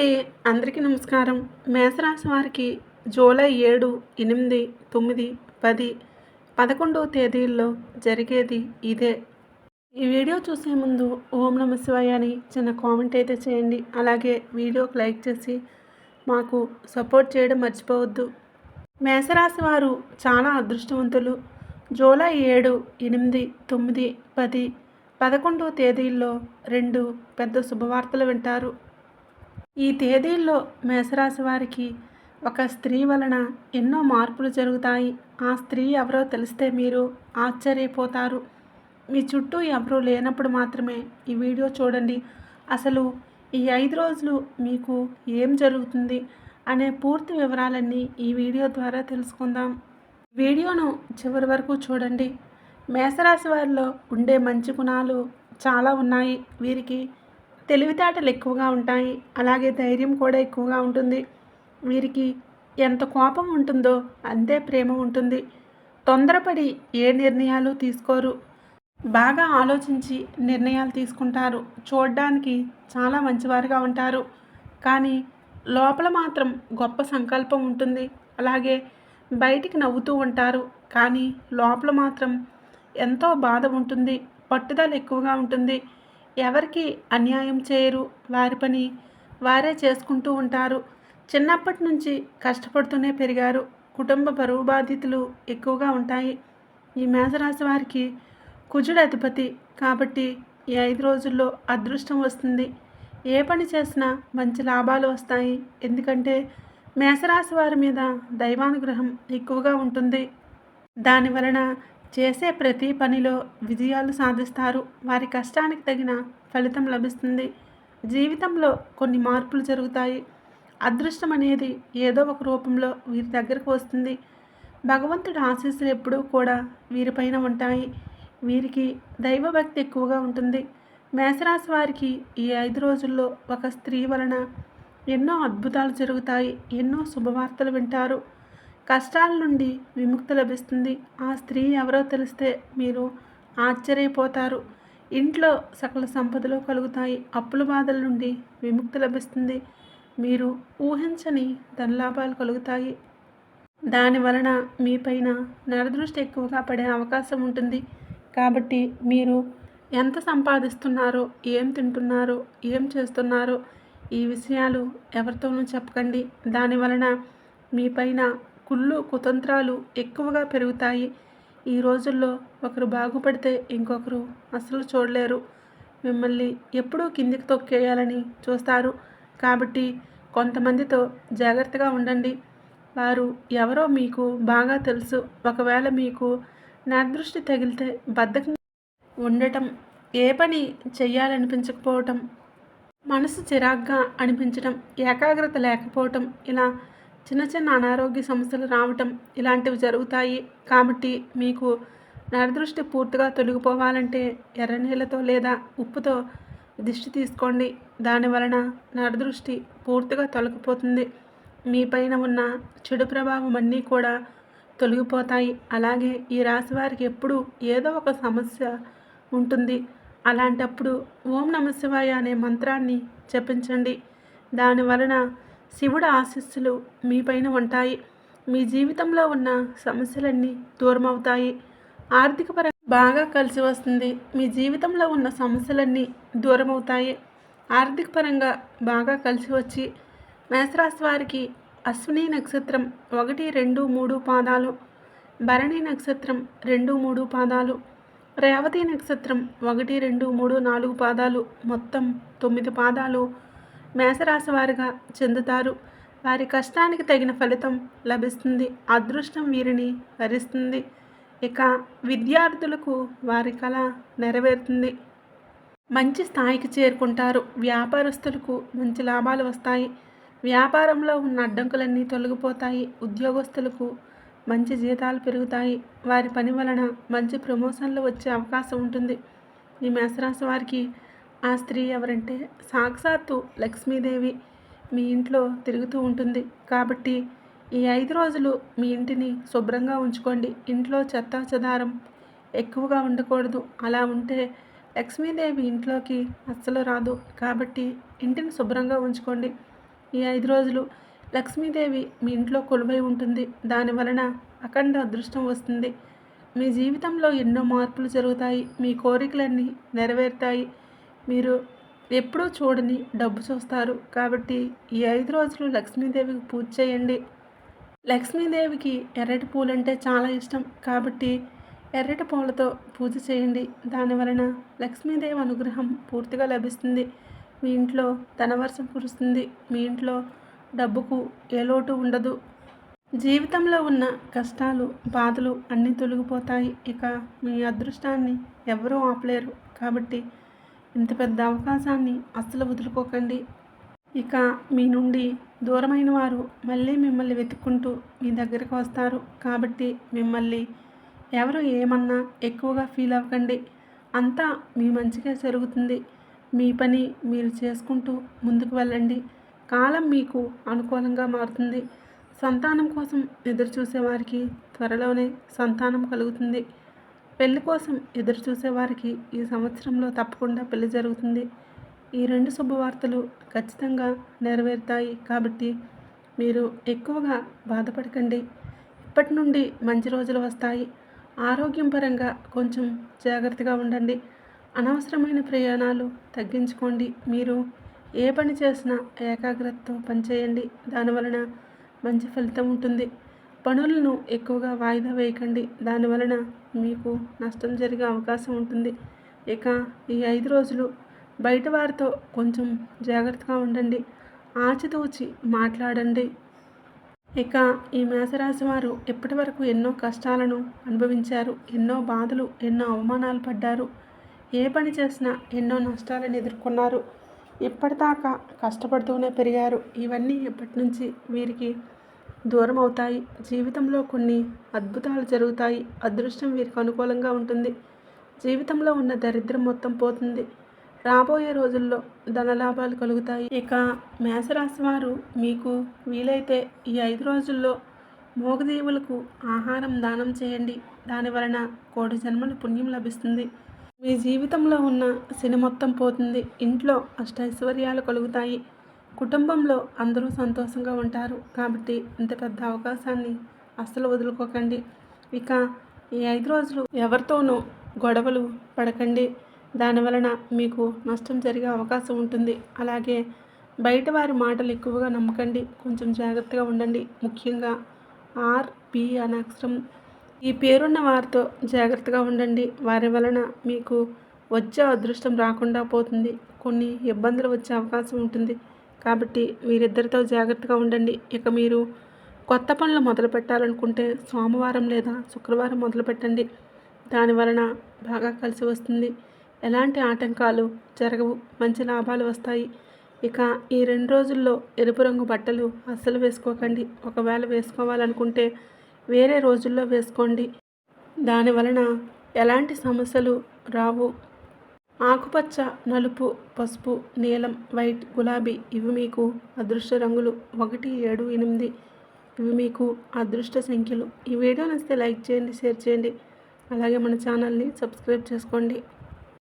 అండి. అందరికీ నమస్కారం. మేషరాశి వారికి జూలై ఏడు ఎనిమిది తొమ్మిది పది పదకొండవ తేదీల్లో జరిగేది ఇదే. ఈ వీడియో చూసే ముందు ఓం నమ శివాయ అని చిన్న కామెంట్ అయితే చేయండి. అలాగే వీడియోకి లైక్ చేసి మాకు సపోర్ట్ చేయడం మర్చిపోవద్దు. మేషరాశి వారు చాలా అదృష్టవంతులు. జూలై ఏడు ఎనిమిది తొమ్మిది పది పదకొండవ తేదీల్లో రెండు పెద్ద శుభవార్తలు వింటారు. ఈ తేదీల్లో మేషరాశి వారికి ఒక స్త్రీ వలన ఎన్నో మార్పులు జరుగుతాయి. ఆ స్త్రీ ఎవరో తెలిస్తే మీరు ఆశ్చర్యపోతారు. మీ చుట్టూ ఎవరూ లేనప్పుడు మాత్రమే ఈ వీడియో చూడండి. అసలు ఈ ఐదు రోజులు మీకు ఏం జరుగుతుంది అనే పూర్తి వివరాలన్నీ ఈ వీడియో ద్వారా తెలుసుకుందాం. వీడియోను చివరి వరకు చూడండి. మేషరాశి వారిలో ఉండే మంచి గుణాలు చాలా ఉన్నాయి. వీరికి తెలివితేటలు ఎక్కువగా ఉంటాయి. అలాగే ధైర్యం కూడా ఎక్కువగా ఉంటుంది. వీరికి ఎంత కోపం ఉంటుందో అంతే ప్రేమ ఉంటుంది. తొందరపడి ఏ నిర్ణయాలు తీసుకోరు. బాగా ఆలోచించి నిర్ణయాలు తీసుకుంటారు. చూడడానికి చాలా మంచివారుగా ఉంటారు. కానీ లోపల మాత్రం గొప్ప సంకల్పం ఉంటుంది. అలాగే బయటికి నవ్వుతూ ఉంటారు. కానీ లోపల మాత్రం ఎంతో బాధ ఉంటుంది. పట్టుదల ఎక్కువగా ఉంటుంది. ఎవరికి అన్యాయం చేయరు వారి పని వారే చేసుకుంటూ ఉంటారు. చిన్నప్పటి నుంచి కష్టపడుతూనే పెరిగారు. కుటుంబ బరువు బాధ్యతలు ఎక్కువగా ఉంటాయి. ఈ మేషరాశి వారికి కుజుడు అధిపతి కాబట్టి ఈ ఐదు రోజుల్లో అదృష్టం వస్తుంది. ఏ పని చేసినా మంచి లాభాలు వస్తాయి. ఎందుకంటే మేషరాశి వారి మీద దైవానుగ్రహం ఎక్కువగా ఉంటుంది. దాని వలన చేసే ప్రతి పనిలో విజయాలు సాధిస్తారు. వారి కష్టానికి తగిన ఫలితం లభిస్తుంది. జీవితంలో కొన్ని మార్పులు జరుగుతాయి. అదృష్టం అనేది ఏదో ఒక రూపంలో వీరి దగ్గరకు వస్తుంది. భగవంతుడి ఆశీస్సులు ఎప్పుడూ కూడా వీరిపైన ఉంటాయి. వీరికి దైవభక్తి ఎక్కువగా ఉంటుంది. మేషరాశి వారికి ఈ ఐదు రోజుల్లో ఒక స్త్రీ వలన ఎన్నో అద్భుతాలు జరుగుతాయి. ఎన్నో శుభవార్తలు వింటారు. కష్టాల నుండి విముక్తి లభిస్తుంది. ఆ స్త్రీ ఎవరో తెలిస్తే మీరు ఆశ్చర్యపోతారు. ఇంట్లో సకల సంపదలు కలుగుతాయి. అప్పుల బాధల నుండి విముక్తి లభిస్తుంది. మీరు ఊహించని ధనలాభాలు కలుగుతాయి. దాని వలన మీపైన నరదృష్టి ఎక్కువగా పడే అవకాశం ఉంటుంది. కాబట్టి మీరు ఎంత సంపాదిస్తున్నారో ఏం తింటున్నారో ఏం చేస్తున్నారో ఈ విషయాలు ఎవరితోనూ చెప్పకండి. దాని వలన మీపైన కుళ్ళు కుతంత్రాలు ఎక్కువగా పెరుగుతాయి. ఈ రోజుల్లో ఒకరు బాగుపడితే ఇంకొకరు అసలు చూడలేరు. మిమ్మల్ని ఎప్పుడూ కిందికి తొక్కేయాలని చూస్తారు. కాబట్టి కొంతమందితో జాగ్రత్తగా ఉండండి. వారు ఎవరో మీకు బాగా తెలుసు. ఒకవేళ మీకు నాదృష్టి తగిలితే బద్ధకం ఉండటం ఏ పని చేయాలనిపించకపోవటం మనసు చిరాగ్గా అనిపించడం ఏకాగ్రత లేకపోవటం ఇలా చిన్న చిన్న అనారోగ్య సమస్యలు రావటం ఇలాంటివి జరుగుతాయి. కాబట్టి మీకు నరదృష్టి పూర్తిగా తొలగిపోవాలంటే ఎర్ర నీళ్ళతో లేదా ఉప్పుతో దిష్టి తీసుకోండి. దాని వలన నరదృష్టి పూర్తిగా తొలగిపోతుంది. మీ పైన ఉన్న చెడు ప్రభావం అన్నీ కూడా తొలగిపోతాయి. అలాగే ఈ రాశి వారికి ఎప్పుడూ ఏదో ఒక సమస్య ఉంటుంది. అలాంటప్పుడు ఓం నమశివాయ అనే మంత్రాన్ని జపించండి. దాని వలన శివుడు ఆశీస్సులు మీపైన ఉంటాయి. మీ జీవితంలో ఉన్న సమస్యలన్నీ దూరమవుతాయి. ఆర్థికపరంగా బాగా కలిసి వస్తుంది. మీ జీవితంలో ఉన్న సమస్యలన్నీ దూరం అవుతాయి ఆర్థిక పరంగా బాగా కలిసి వచ్చి మేషరాశి వారికి అశ్విని నక్షత్రం ఒకటి రెండు మూడు పాదాలు భరణి నక్షత్రం రెండు మూడు పాదాలు రేవతి నక్షత్రం ఒకటి రెండు మూడు నాలుగు పాదాలు మొత్తం తొమ్మిది పాదాలు మేషరాశి వారిగా చెందుతారు. వారి కష్టానికి తగిన ఫలితం లభిస్తుంది. అదృష్టం వీరిని వరిస్తుంది. ఇక విద్యార్థులకు వారి కళ నెరవేరుతుంది. మంచి స్థాయికి చేరుకుంటారు. వ్యాపారస్తులకు మంచి లాభాలు వస్తాయి. వ్యాపారంలో ఉన్న అడ్డంకులన్నీ తొలగిపోతాయి. ఉద్యోగస్తులకు మంచి జీతాలు పెరుగుతాయి. వారి పని వలన మంచి ప్రమోషన్లు వచ్చే అవకాశం ఉంటుంది. ఈ మేషరాశి వారికి ఆ స్త్రీ ఎవరంటే సాక్షాత్తు లక్ష్మీదేవి మీ ఇంట్లో తిరుగుతూ ఉంటుంది. కాబట్టి ఈ ఐదు రోజులు మీ ఇంటిని శుభ్రంగా ఉంచుకోండి. ఇంట్లో చెత్త చెదారం ఎక్కువగా ఉండకూడదు. అలా ఉంటే లక్ష్మీదేవి ఇంట్లోకి అస్సలు రాదు. కాబట్టి ఇంటిని శుభ్రంగా ఉంచుకోండి. ఈ ఐదు రోజులు లక్ష్మీదేవి మీ ఇంట్లో కొలువై ఉంటుంది. దాని వలన అఖండ అదృష్టం వస్తుంది. మీ జీవితంలో ఎన్నో మార్పులు జరుగుతాయి. మీ కోరికలన్నీ నెరవేరుతాయి. మీరు ఎప్పుడూ చూడని డబ్బు చూస్తారు. కాబట్టి ఈ ఐదు రోజులు లక్ష్మీదేవికి పూజ చేయండి. లక్ష్మీదేవికి ఎర్రటి పూలంటే చాలా ఇష్టం. కాబట్టి ఎర్రటి పూలతో పూజ చేయండి. దాని వలన లక్ష్మీదేవి అనుగ్రహం పూర్తిగా లభిస్తుంది. మీ ఇంట్లో ధనవర్షం కురుస్తుంది. మీ ఇంట్లో డబ్బుకు ఏ లోటు ఉండదు. జీవితంలో ఉన్న కష్టాలు బాధలు అన్నీ తొలగిపోతాయి. ఇక మీ అదృష్టాన్ని ఎవరూ ఆపలేరు. కాబట్టి ఇంత పెద్ద అవకాశాన్ని అస్సలు వదులుకోకండి. ఇక మీ నుండి దూరమైన వారు మళ్ళీ మిమ్మల్ని వెతుక్కుంటూ మీ దగ్గరికి వస్తారు. కాబట్టి మిమ్మల్ని ఎవరు ఏమన్నా ఎక్కువగా ఫీల్ అవ్వకండి. అంతా మీ మంచిగా జరుగుతుంది. మీ పని మీరు చేసుకుంటూ ముందుకు వెళ్ళండి. కాలం మీకు అనుకూలంగా మారుతుంది. సంతానం కోసం ఎదురు చూసేవారికి త్వరలోనే సంతానం కలుగుతుంది. పెళ్ళి కోసం ఎదురు చూసేవారికి ఈ సంవత్సరంలో తప్పకుండా పెళ్ళి జరుగుతుంది. ఈ రెండు శుభవార్తలు ఖచ్చితంగా నెరవేరుతాయి కాబట్టి మీరు ఎక్కువగా బాధపడకండి. ఇప్పటి నుండి మంచి రోజులు వస్తాయి. ఆరోగ్యం పరంగా కొంచెం జాగ్రత్తగా ఉండండి. అనవసరమైన ప్రయాణాలు తగ్గించుకోండి. మీరు ఏ పని చేసినా ఏకాగ్రతతో పనిచేయండి. దానివలన మంచి ఫలితం ఉంటుంది. పనులను ఎక్కువగా వాయిదా వేయకండి. దానివలన మీకు నష్టం జరిగే అవకాశం ఉంటుంది. ఇక ఈ ఐదు రోజులు బయట వారితో కొంచెం జాగ్రత్తగా ఉండండి. ఆచితూచి మాట్లాడండి. ఇక ఈ మేషరాశి వారు ఇప్పటి వరకు ఎన్నో కష్టాలను అనుభవించారు. ఎన్నో బాధలు ఎన్నో అవమానాలు పడ్డారు. ఏ పని చేసినా ఎన్నో నష్టాలను ఎదుర్కొన్నారు. ఇప్పటిదాకా కష్టపడుతూనే పెరిగారు. ఇవన్నీ ఇప్పటి నుంచి వీరికి దూరం అవుతాయి జీవితంలో కొన్ని అద్భుతాలు జరుగుతాయి. అదృష్టం వీరికి అనుకూలంగా ఉంటుంది. జీవితంలో ఉన్న దరిద్రం మొత్తం పోతుంది. రాబోయే రోజుల్లో ధనలాభాలు కలుగుతాయి. ఇక మేషరాశి వారు మీకు వీలైతే ఈ ఐదు రోజుల్లో మోగదేవులకు ఆహారం దానం చేయండి. దాని వలన కోటి జన్మల పుణ్యం లభిస్తుంది. మీ జీవితంలో ఉన్న శని మొత్తం పోతుంది. ఇంట్లో అష్టైశ్వర్యాలు కలుగుతాయి. కుటుంబంలో అందరూ సంతోషంగా ఉంటారు. కాబట్టి ఇంత పెద్ద అవకాశాన్ని అస్సలు వదులుకోకండి. ఇక ఈ ఐదు రోజులు ఎవరితోనూ గొడవలు పడకండి. దానివలన మీకు నష్టం జరిగే అవకాశం ఉంటుంది. అలాగే బయట వారి మాటలు ఎక్కువగా నమ్మకండి. కొంచెం జాగ్రత్తగా ఉండండి. ముఖ్యంగా ఆర్ పి అనే అక్షరం ఈ పేరున్న వారితో జాగ్రత్తగా ఉండండి. వారి వలన మీకు వచ్చే అదృష్టం రాకుండా పోతుంది. కొన్ని ఇబ్బందులు వచ్చే అవకాశం ఉంటుంది. కాబట్టి వీరిద్దరితో జాగ్రత్తగా ఉండండి. ఇక మీరు కొత్త పనులు మొదలు పెట్టాలనుకుంటే సోమవారం లేదా శుక్రవారం మొదలు పెట్టండి. దాని వలన బాగా కలిసి వస్తుంది. ఎలాంటి ఆటంకాలు జరగవు. మంచి లాభాలు వస్తాయి. ఇక ఈ రెండు రోజుల్లో ఎరుపు రంగు బట్టలు అస్సలు వేసుకోకండి. ఒకవేళ వేసుకోవాలనుకుంటే వేరే రోజుల్లో వేసుకోండి. దాని వలన ఎలాంటి సమస్యలు రావు. ఆకుపచ్చ నలుపు పసుపు నీలం వైట్ గులాబీ ఇవి మీకు అదృష్ట రంగులు. ఒకటి ఏడు ఎనిమిది ఇవి మీకు అదృష్ట సంఖ్యలు. ఈ వీడియో నచ్చితే లైక్ చేయండి షేర్ చేయండి. అలాగే మన ఛానల్ని సబ్స్క్రైబ్ చేసుకోండి.